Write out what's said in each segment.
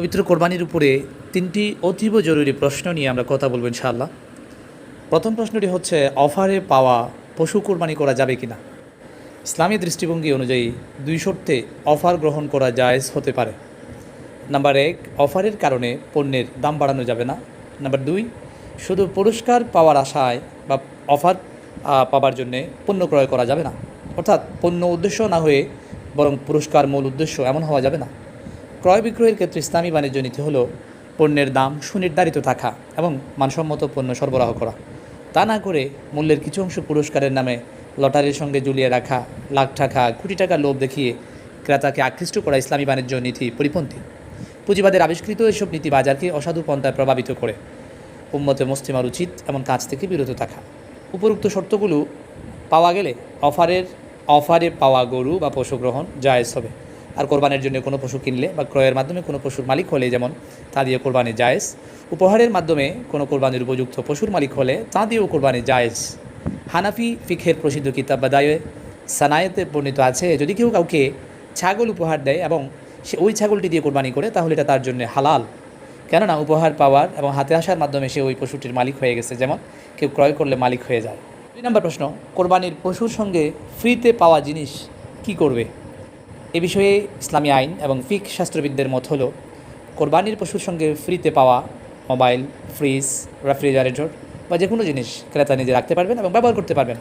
পবিত্র কোরবানির উপরে তিনটি অতীব জরুরি প্রশ্ন নিয়ে আমরা কথা বলব ইনশাআল্লাহ। প্রথম প্রশ্নটি হচ্ছে, অফারে পাওয়া পশু কোরবানি করা যাবে কি না ইসলামী দৃষ্টিভঙ্গি অনুযায়ী দুই শর্তে অফার গ্রহণ করা জায়েজ হতে পারে। নাম্বার এক, অফারের কারণে পণ্যের দাম বাড়ানো যাবে না। নাম্বার দুই, শুধু পুরস্কার পাওয়ার আশায় বা অফার পাওয়ার জন্যে পণ্য ক্রয় করা যাবে না। অর্থাৎ পণ্য উদ্দেশ্য না হয়ে বরং পুরস্কার মূল উদ্দেশ্য এমন হওয়া যাবে না। ক্রয় বিক্রয়ের ক্ষেত্রে ইসলামী বাণিজ্য নীতি হলো পণ্যের দাম সুনির্ধারিত থাকা এবং মানসম্মত পণ্য সরবরাহ করা। তা না করে মূল্যের কিছু অংশ পুরস্কারের নামে লটারির সঙ্গে ঝুলিয়ে রাখা, লাখ টাকা, কোটি টাকা লোভ দেখিয়ে ক্রেতাকে আকৃষ্ট করা ইসলামী বাণিজ্য নীতি পরিপন্থী। পুঁজিবাদের আবিষ্কৃত এসব নীতি বাজারকে অসাধু পন্থায় প্রভাবিত করে। উম্মতে মুসলিমার উচিত এমন কাজ থেকে বিরত থাকা। উপরোক্ত শর্তগুলো পাওয়া গেলে অফারের, অফারে পাওয়া গরু বা পশু গ্রহণ জায়েজ হবে। আর কোরবানির জন্য কোনো পশু কিনলে বা ক্রয়ের মাধ্যমে কোনো পশুর মালিক হলে, যেমন তা দিয়ে কোরবানি জায়েজ। উপহারের মাধ্যমে কোনো কোরবানির উপযুক্ত পশুর মালিক হলে, তা দিয়েও কোরবানি জায়েজ। হানাফি ফিখের প্রসিদ্ধ কিতাব বাদায়ে সানায়েতে বর্ণিত আছে, যদি কেউ কাউকে ছাগল উপহার দেয় এবং সে ওই ছাগলটি দিয়ে কোরবানি করে, তাহলে এটা তার জন্য হালাল। কেননা উপহার পাওয়ার এবং হাতে আসার মাধ্যমে সে ওই পশুটির মালিক হয়ে গেছে, যেমন কেউ ক্রয় করলে মালিক হয়ে যায়। দুই নম্বর প্রশ্ন, কোরবানির পশুর সঙ্গে ফ্রিতে পাওয়া জিনিস কি করবে? এ বিষয়ে ইসলামী আইন এবং ফিক শাস্ত্রবিদদের মত হলো, কোরবানির পশুর সঙ্গে ফ্রিতে পাওয়া মোবাইল, ফ্রিজ, রেফ্রিজারেটর বা যে কোনো জিনিস ক্রেতা নিজে রাখতে পারবেন এবং ব্যবহার করতে পারবেন।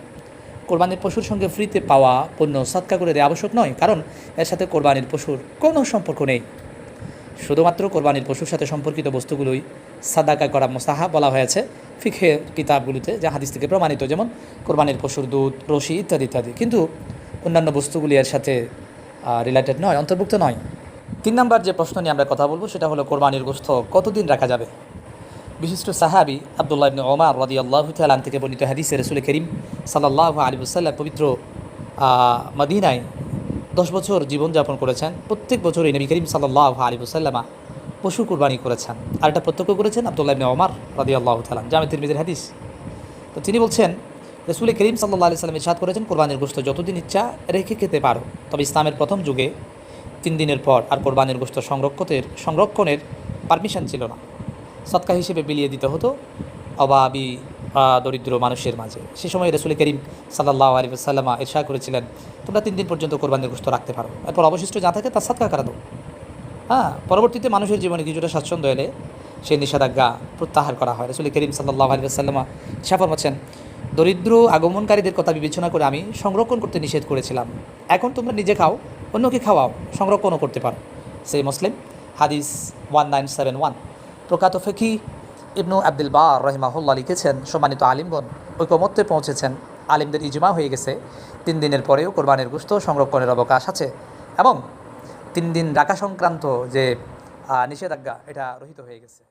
কোরবানির পশুর সঙ্গে ফ্রিতে পাওয়া পণ্য সৎকা করে দেওয়া আবশ্যক নয়, কারণ এর সাথে কোরবানির পশুর কোনো সম্পর্ক নেই। শুধুমাত্র কোরবানির পশুর সাথে সম্পর্কিত বস্তুগুলোই সাদাকা করা মোসাহা বলা হয়েছে ফিখের কিতাবগুলিতে, যা হাদিস থেকে প্রমাণিত, যেমন কোরবানির পশুর দুধ, রশি ইত্যাদি ইত্যাদি। কিন্তু অন্যান্য বস্তুগুলি এর সাথে রিলেটেড নয়, অন্তর্ভুক্ত নয়। তিন নম্বর যে প্রশ্ন নিয়ে আমরা কথা বলব, সেটা হলো কোরবানির গোস্ত কতদিন রাখা যাবে? বিশিষ্ট সাহাবি আবদুল্লাহ ইবনে ওমর রাদি আল্লাহ তালান থেকে বর্ণিত হাদিসে রসুল করিম সাল্লাহ আলী সাল্লাম পবিত্র মদিনায় দশ বছর জীবনযাপন করেছেন। প্রত্যেক বছরই নবী করিম সাল্লাহ আলী সাল্লামা পশু কুরবানি করেছেন। আর এটা প্রত্যক্ষ করেছেন আবদুল্লাহ ইবনে ওমর রাদি আল্লাহ তালাম জামে তিরমিদের হাদিস। তো তিনি বলছেন রসুল করিম সাল্লাহ আলি সাল্লাম ইসাদ করেছেন, কোরবানির গোস্ত যতদিন ইচ্ছা রেখে খেতে পারো। তবে ইসলামের প্রথম যুগে তিন দিনের পর আর কোরবানির গোস্ত সংরক্ষতের সংরক্ষণের পারমিশন ছিল না। সৎকা হিসেবে বিলিয়ে দিতে হতো অবাবি দরিদ্র মানুষের মাঝে। সে সময় রসুল করিম সাল্লাহ আলী সাল্লামা ইরশা করেছিলেন, তোমরা তিন দিন পর্যন্ত কোরবানির গোস্ত রাখতে পারো। এরপর অবশিষ্ট যা থাকে তা সৎকা করা দাও। হ্যাঁ পরবর্তীতে মানুষের জীবনে কিছুটা স্বাচ্ছন্দ্য এলে সেই নিষেধাজ্ঞা প্রত্যাহার করা হয়। রসুল করিম সাল্লাহ আলী সাল্লামা ইশা ফরমাচ্ছেন দরিদ্র আগমনকারীদের কথা বিবেচনা করে আমি সংরক্ষণ করতে নিষেধ করেছিলাম। এখন তোমরা নিজে খাও, অন্যকে খাওয়াও, সংরক্ষণও করতে পারো। সেই মুসলিম, হাদিস ওয়ান নাইন সেভেন ওয়ান। প্রকাত ফেকি ইবনু আব্দুল বার রহিমাহুল্লাহ লিখেছেন, সম্মানিত আলিমগণ, ঐকমত্যে পৌঁছেছেন। আলিমদের ইজমা হয়ে গেছে। তিন দিনের পরেও কোরবানের গুস্ত সংরক্ষণের অবকাশ আছে এবং তিন দিন রাখা সংক্রান্ত যে নিষেধাজ্ঞা, এটা রহিত হয়ে গেছে।